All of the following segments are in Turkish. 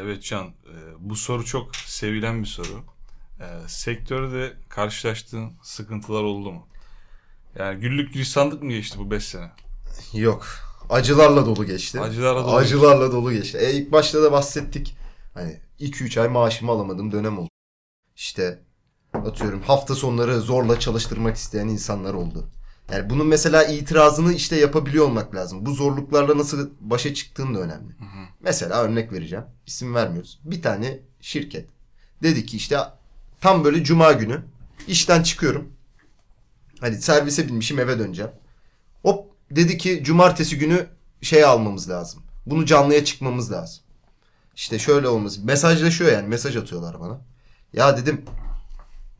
Evet Can, e, bu soru çok sevilen bir soru. E, sektörde karşılaştığın sıkıntılar oldu mu? Yani güllük gülistanlık mı geçti bu 5 sene? Yok. Acılarla dolu geçti. Acılarla dolu Acılarla dolu geçti. E ilk başta da bahsettik. Hani 2-3 ay maaşımı alamadığım dönem oldu. İşte atıyorum hafta sonları zorla çalıştırmak isteyen insanlar oldu. Yani bunun mesela itirazını işte yapabiliyor olmak lazım. Bu zorluklarla nasıl başa çıktığın da önemli. Mesela örnek vereceğim. İsim vermiyoruz. Bir tane şirket. Dedi ki işte tam böyle cuma günü işten çıkıyorum. Hadi servise binmişim eve döneceğim. Hop dedi ki cumartesi günü şey almamız lazım. Bunu canlıya çıkmamız lazım. İşte şöyle olması. Mesajlaşıyor yani mesaj atıyorlar bana. Ya dedim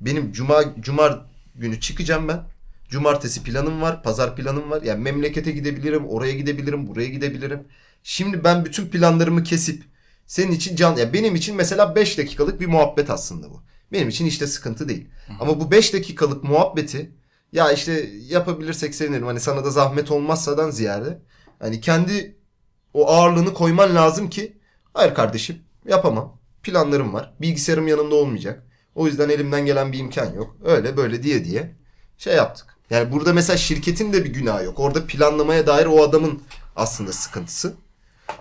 benim cuma cumar günü çıkacağım ben. Cumartesi planım var, pazar planım var. Yani memlekete gidebilirim, oraya gidebilirim, buraya gidebilirim. Şimdi ben bütün planlarımı kesip senin için can ya benim için mesela 5 dakikalık bir muhabbet aslında bu. Benim için işte sıkıntı değil. Ama bu 5 dakikalık muhabbeti ya işte yapabilirsek sevinirim. Hani sana da zahmet olmazsadan ziyade hani kendi o ağırlığını koyman lazım ki hayır kardeşim yapamam. Planlarım var. Bilgisayarım yanımda olmayacak. O yüzden elimden gelen bir imkan yok. Öyle böyle diye diye şey yaptık. Yani burada mesela şirketin de bir günahı yok. Orada planlamaya dair o adamın aslında sıkıntısı.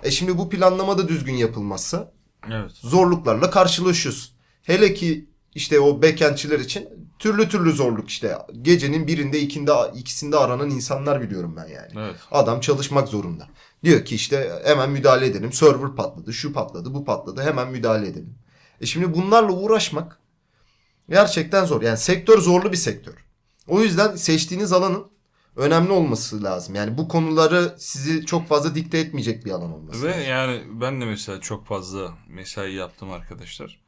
E şimdi bu planlama da düzgün yapılmazsa Evet. zorluklarla karşılaşıyorsun. Hele ki işte o backendçiler için türlü türlü zorluk işte. Gecenin birinde ikinde ikisinde aranan insanlar biliyorum ben yani. Evet. Adam çalışmak zorunda. Diyor ki işte hemen müdahale edelim. Server patladı, şu patladı, bu patladı. Hemen müdahale edelim. E şimdi bunlarla uğraşmak gerçekten zor. Yani sektör zorlu bir sektör. O yüzden seçtiğiniz alanın önemli olması lazım. Yani bu konuları sizi çok fazla dikte etmeyecek bir alan olması Ve lazım. yani ben de mesela çok fazla mesai yaptım arkadaşlar.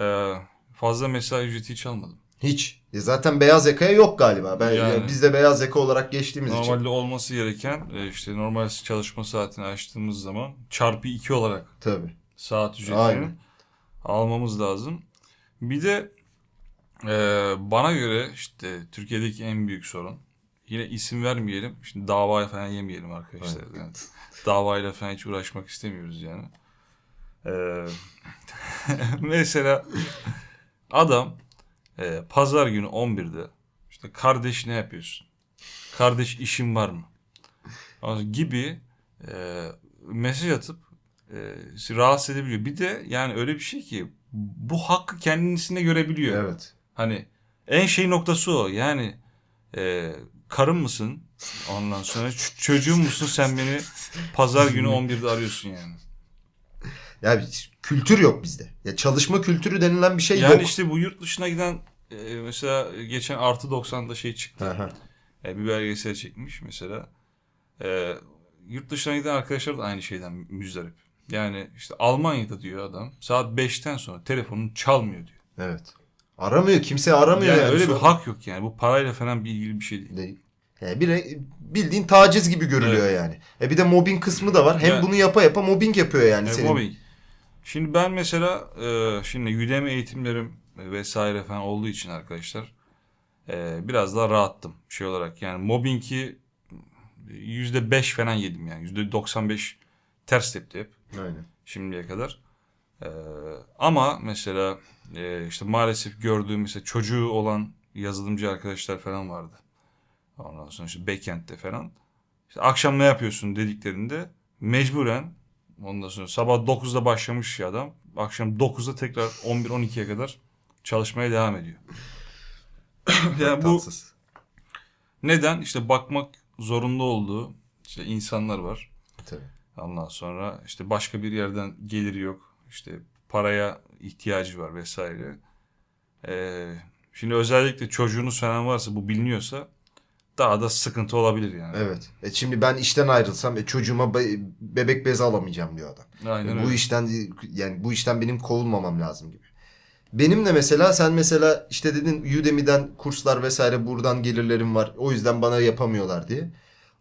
Ee, fazla mesai ücreti hiç almadım. Hiç. E zaten beyaz yakaya yok galiba. Ben Yani- ya biz de beyaz yaka olarak geçtiğimiz için. Normalde olması gereken e, işte normal çalışma saatini açtığımız zaman çarpı 2 olarak Tabii. saat ücretini Aynen. almamız lazım. Bir de e, bana göre işte Türkiye'deki en büyük sorun yine isim vermeyelim. Şimdi davaya falan yemeyelim arkadaşlar. Yani davayla falan hiç uğraşmak istemiyoruz yani. E, mesela adam e, pazar günü 11'de işte kardeş ne yapıyorsun? Kardeş işin var mı? Gibi e, mesaj atıp e, rahatsız edebiliyor. Bir de yani öyle bir şey ki bu hakkı kendisine görebiliyor. Evet. Hani en şey noktası o. Yani e, karın mısın? Ondan sonra ç- çocuğun musun sen beni pazar günü 11'de arıyorsun yani. Ya bir kültür yok bizde. Ya çalışma kültürü denilen bir şey Yani yok. işte bu yurt dışına giden e, mesela geçen artı 90'da şey çıktı. Aha. E, bir belgesel çekmiş mesela. E, yurt dışına giden arkadaşlar da aynı şeyden müzdarip. Yani işte Almanya'da diyor adam saat 5'ten sonra telefonun çalmıyor diyor. Evet. Aramıyor. Kimse aramıyor Yani yani. öyle bir hak yok yani. Bu parayla falan bir ilgili bir şey değil. Değil. Yani bir bildiğin taciz gibi görülüyor yani. E bir de mobbing kısmı da var. Hem Yani- bunu yapa yapa mobbing yapıyor yani E, senin. mobbing. Şimdi ben mesela e, şimdi Udemy eğitimlerim vesaire falan olduğu için arkadaşlar e, biraz daha rahattım şey olarak. Yani mobbingi yüzde beş falan yedim yani. Yüzde 95 ters tepti hep Aynen. şimdiye kadar. E, ama mesela e, işte maalesef gördüğüm mesela çocuğu olan yazılımcı arkadaşlar falan vardı. Ondan sonra işte backend'de falan. İşte akşam ne yapıyorsun dediklerinde mecburen ondan sonra sabah 9'da başlamış adam. Akşam 9'da tekrar 11-12'ye kadar çalışmaya devam ediyor. yani bu Tatsız. neden? İşte bakmak zorunda olduğu işte insanlar var. Tabii. Ondan sonra işte başka bir yerden geliri yok. İşte paraya ihtiyacı var vesaire. Ee, şimdi özellikle çocuğunuz falan varsa bu biliniyorsa daha da sıkıntı olabilir yani. Evet. E şimdi ben işten ayrılsam e çocuğuma be- bebek bezi alamayacağım diyor adam. Aynen bu öyle. işten yani bu işten benim kovulmamam lazım gibi. Benim de mesela sen mesela işte dedin Udemy'den kurslar vesaire buradan gelirlerim var. O yüzden bana yapamıyorlar diye.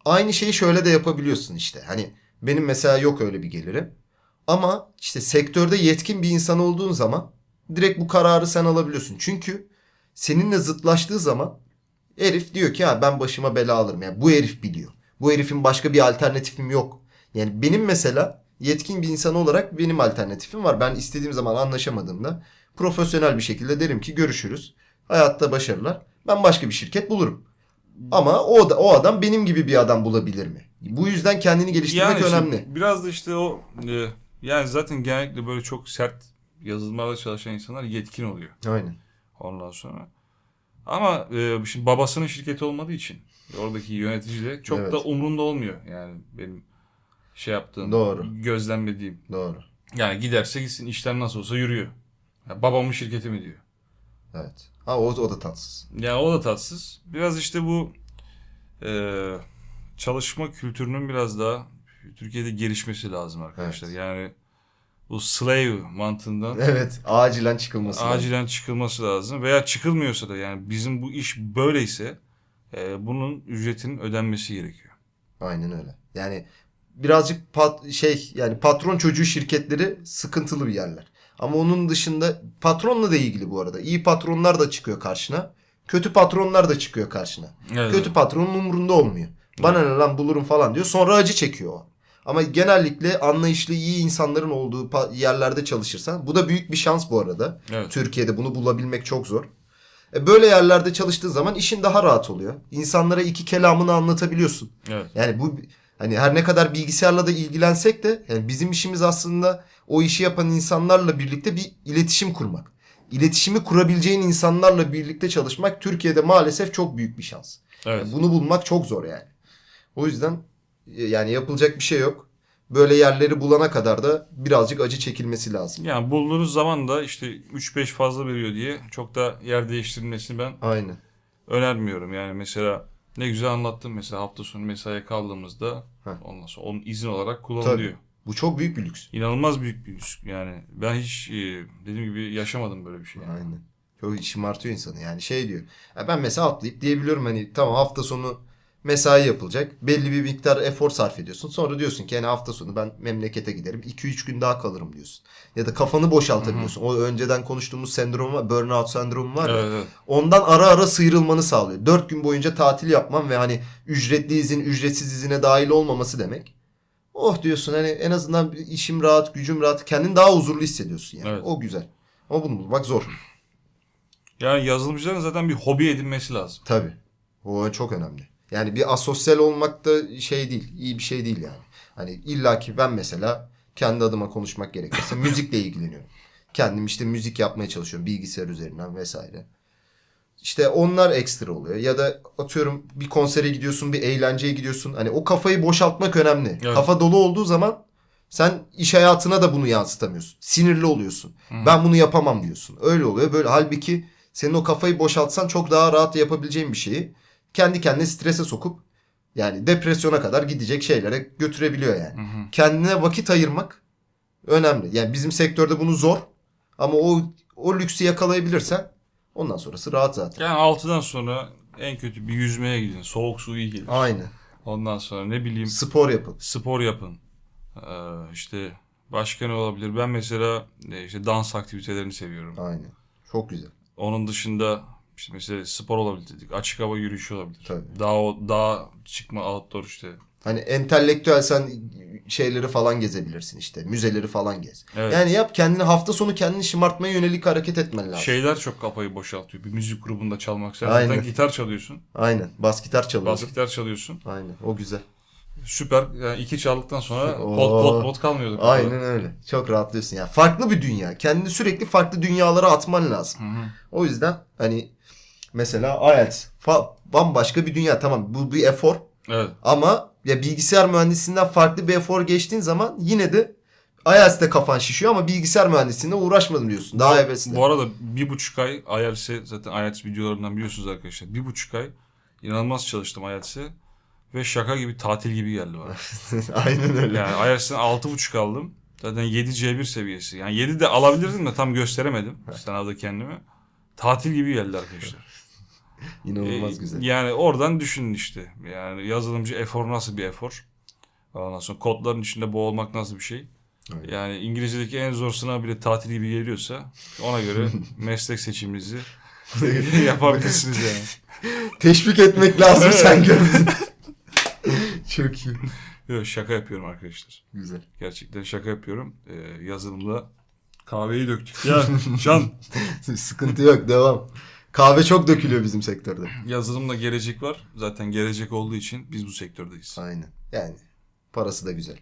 Aynı şeyi şöyle de yapabiliyorsun işte. Hani benim mesela yok öyle bir gelirim. Ama işte sektörde yetkin bir insan olduğun zaman direkt bu kararı sen alabiliyorsun. Çünkü seninle zıtlaştığı zaman herif diyor ki ha ben başıma bela alırım. Yani bu herif biliyor. Bu herifin başka bir alternatifim yok. Yani benim mesela yetkin bir insan olarak benim alternatifim var. Ben istediğim zaman anlaşamadığımda profesyonel bir şekilde derim ki görüşürüz. Hayatta başarılar. Ben başka bir şirket bulurum. Ama o da o adam benim gibi bir adam bulabilir mi? Bu yüzden kendini geliştirmek Yani önemli. biraz da işte o e, yani zaten genellikle böyle çok sert yazılımlarla çalışan insanlar yetkin oluyor Aynen. ondan sonra. Ama e, şimdi babasının şirketi olmadığı için oradaki yönetici de çok Evet. da umrunda olmuyor. Yani benim şey yaptığım, Doğru. gözlemlediğim. Doğru. Yani giderse gitsin işler nasıl olsa yürüyor. Ya babamın şirketi mi diyor. Evet. Ha o, o da tatsız. Yani o da tatsız. Biraz işte bu e, çalışma kültürünün biraz daha Türkiye'de gelişmesi lazım arkadaşlar. Yani bu slave mantığından Evet. Acilen çıkılması lazım. acilen çıkılması lazım. Veya çıkılmıyorsa da yani bizim bu iş böyleyse e, bunun ücretinin ödenmesi gerekiyor. Aynen öyle. Yani birazcık pat, şey yani patron çocuğu şirketleri sıkıntılı bir yerler. Ama onun dışında patronla da ilgili bu arada. İyi patronlar da çıkıyor karşına. Kötü patronlar da çıkıyor karşına. Evet. Kötü patronun umurunda olmuyor. Bana ne lan bulurum falan diyor. Sonra acı çekiyor o. Ama genellikle anlayışlı iyi insanların olduğu yerlerde çalışırsan bu da büyük bir şans bu arada. Evet. Türkiye'de bunu bulabilmek çok zor. E böyle yerlerde çalıştığın zaman işin daha rahat oluyor. İnsanlara iki kelamını anlatabiliyorsun. Evet. Yani bu hani her ne kadar bilgisayarla da ilgilensek de yani bizim işimiz aslında o işi yapan insanlarla birlikte bir iletişim kurmak. İletişimi kurabileceğin insanlarla birlikte çalışmak Türkiye'de maalesef çok büyük bir şans. Evet. Bunu bulmak çok zor yani. O yüzden yani yapılacak bir şey yok. Böyle yerleri bulana kadar da birazcık acı çekilmesi lazım. Yani bulduğunuz zaman da işte 3-5 fazla veriyor diye çok da yer değiştirilmesini ben Aynen. önermiyorum. Yani mesela ne güzel anlattın mesela hafta sonu mesaiye kaldığımızda Heh. ondan sonra onun izin olarak kullanılıyor. Bu çok büyük bir lüks. İnanılmaz büyük bir lüks. Yani ben hiç e, dediğim gibi yaşamadım böyle bir şey. Yani. Aynen. Çok şımartıyor insanı yani şey diyor. Ya ben mesela atlayıp diyebiliyorum hani tamam hafta sonu mesai yapılacak. Belli bir miktar efor sarf ediyorsun. Sonra diyorsun ki hani hafta sonu ben memlekete giderim. 2-3 gün daha kalırım diyorsun. Ya da kafanı boşaltabiliyorsun. O önceden konuştuğumuz sendrom var. Burnout sendromu var ya. Evet, evet. Ondan ara ara sıyrılmanı sağlıyor. 4 gün boyunca tatil yapman ve hani ücretli izin, ücretsiz izine dahil olmaması demek. Oh diyorsun hani en azından işim rahat, gücüm rahat. Kendini daha huzurlu hissediyorsun yani. Evet. O güzel. Ama bunu bulmak zor. Yani yazılımcıların zaten bir hobi edinmesi lazım. Tabii. O çok önemli. Yani bir asosyal olmak da şey değil. iyi bir şey değil yani. Hani illaki ben mesela kendi adıma konuşmak gerekirse müzikle ilgileniyorum. Kendim işte müzik yapmaya çalışıyorum bilgisayar üzerinden vesaire. İşte onlar ekstra oluyor. Ya da atıyorum bir konsere gidiyorsun, bir eğlenceye gidiyorsun. Hani o kafayı boşaltmak önemli. Evet. Kafa dolu olduğu zaman sen iş hayatına da bunu yansıtamıyorsun. Sinirli oluyorsun. Ben bunu yapamam diyorsun. Öyle oluyor. Böyle halbuki senin o kafayı boşaltsan çok daha rahat yapabileceğin bir şeyi kendi kendine strese sokup yani depresyona kadar gidecek şeylere götürebiliyor yani. Kendine vakit ayırmak önemli. Yani bizim sektörde bunu zor ama o o lüksü yakalayabilirsen ondan sonrası rahat zaten. Yani 6'dan sonra en kötü bir yüzmeye gidin. Soğuk su iyi gelir. Aynen. Ondan sonra ne bileyim Spor yapın. spor yapın. Ee, işte başka ne olabilir? Ben mesela e, işte dans aktivitelerini seviyorum. Aynen. Çok güzel. Onun dışında işte mesela spor olabilir dedik. Açık hava yürüyüşü olabilir. Tabii. Dağ, dağ çıkma outdoor işte. Hani entelektüel sen şeyleri falan gezebilirsin işte. Müzeleri falan gez. Evet. Yani yap kendini hafta sonu kendini şımartmaya yönelik hareket etmen lazım. Şeyler çok kafayı boşaltıyor. Bir müzik grubunda çalmak. Sen Aynen. zaten gitar çalıyorsun. Aynen. Bas gitar çalıyordun. Bas gitar çalıyorsun. Aynen. O güzel. Süper. Yani iki çaldıktan sonra pot pot pot kalmıyordu. Aynen öyle. Çok rahatlıyorsun ya. Farklı bir dünya. Kendini sürekli farklı dünyalara atman lazım. Hı hı. O yüzden hani mesela IELTS fa- bambaşka bir dünya. Tamam bu bir efor Evet. ama ya bilgisayar mühendisliğinden farklı bir efor geçtiğin zaman yine de IELTS'te kafan şişiyor ama bilgisayar mühendisliğinde uğraşmadım diyorsun. Daha hevesli. Bu arada bir buçuk ay IELTS'e zaten IELTS videolarından biliyorsunuz arkadaşlar. Bir buçuk ay inanılmaz çalıştım IELTS'e. Ve şaka gibi tatil gibi geldi bana. Aynen öyle. Yani IELTS'ten altı buçuk aldım. Zaten 7 C1 seviyesi. Yani 7 de alabilirdim de tam gösteremedim sınavda kendimi. Tatil gibi geldi arkadaşlar. İnanılmaz Ee, güzel. Yani oradan düşünün işte. Yani yazılımcı efor nasıl bir efor? Ondan sonra kodların içinde boğulmak nasıl bir şey? Aynen. Yani İngilizce'deki en zor sınav bile tatil gibi geliyorsa ona göre meslek seçiminizi yapabilirsiniz yani. Teşvik etmek lazım sen gördün. Çok iyi. Yok şaka yapıyorum arkadaşlar. Güzel. Gerçekten şaka yapıyorum. Ee, yazılımda kahveyi döktük. Ya Can Sıkıntı yok devam. Kahve çok dökülüyor bizim sektörde. yazılımda gelecek var. Zaten gelecek olduğu için biz bu sektördeyiz. Aynen. Yani parası da güzel.